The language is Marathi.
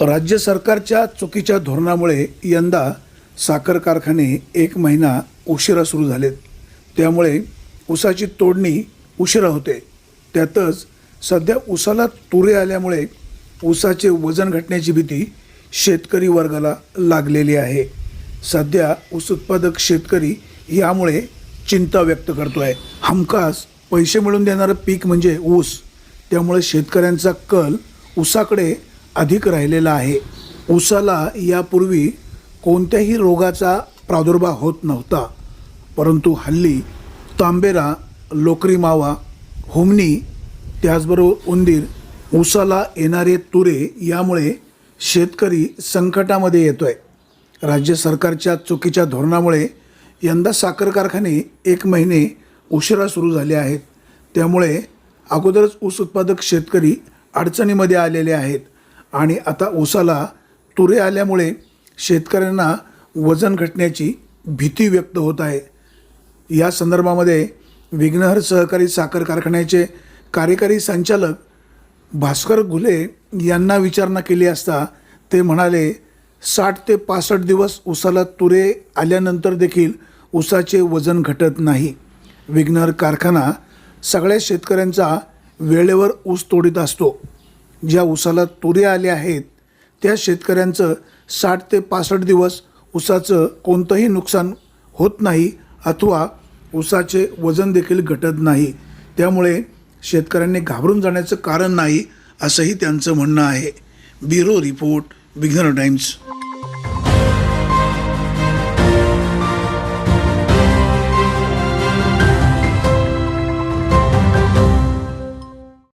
राज्य सरकारच्या चुकीच्या धोरणामुळे यंदा साखर कारखाने एक महिना उशिरा सुरू झालेत. त्यामुळे ऊसाची तोडणी उशिरा होते. त्यातच सध्या ऊसाला तुरे आल्यामुळे ऊसाचे वजन घटण्याची भीती शेतकरी वर्गाला लागलेली आहे. सध्या ऊस उत्पादक शेतकरी यामुळे चिंता व्यक्त करतो आहे हमखास पैसे मिळून देणारं पीक म्हणजे ऊस. त्यामुळे शेतकऱ्यांचा कल ऊसाकडे अधिक राहिलेला आहे. ऊसाला यापूर्वी कोणत्याही रोगाचा प्रादुर्भाव होत नव्हता. परंतु हल्ली तांबेरा लोकरी मावा हुमनी त्याचबरोबर उंदीर ऊसाला येणारे तुरे यामुळे शेतकरी संकटामध्ये येतो आहे राज्य सरकारच्या चुकीच्या धोरणामुळे यंदा साखर कारखाने एक महिने उशिरा सुरू झाले आहेत. त्यामुळे अगोदरच ऊस उत्पादक शेतकरी अडचणीमध्ये आलेले आहेत. आणि आता ऊसाला तुरे आल्यामुळे शेतकऱ्यांना वजन घटण्याची भीती व्यक्त होत आहे. या संदर्भामध्ये विघ्नहर सहकारी साखर कारखान्याचे कार्यकारी संचालक भास्कर घुले यांना विचारणा केली असता ते म्हणाले साठ ते पासष्ट दिवस ऊसाला तुरे आल्यानंतर देखील ऊसाचे वजन घटत नाही. विघ्नहर कारखाना सगळ्या शेतकऱ्यांचा वेळेवर ऊस तोडीत असतो. ज्या उसाला तुरे आले आहेत त्या शेतकऱ्यांचं साठ ते पासष्ट दिवस उसाचं कोणतंही नुकसान होत नाही अथवा ऊसाचे वजन देखील घटत नाही. त्यामुळे शेतकऱ्यांनी घाबरून जाण्याचं कारण नाही असंही त्यांचं म्हणणं आहे. ब्युरो रिपोर्ट बिघनर टाइम्स.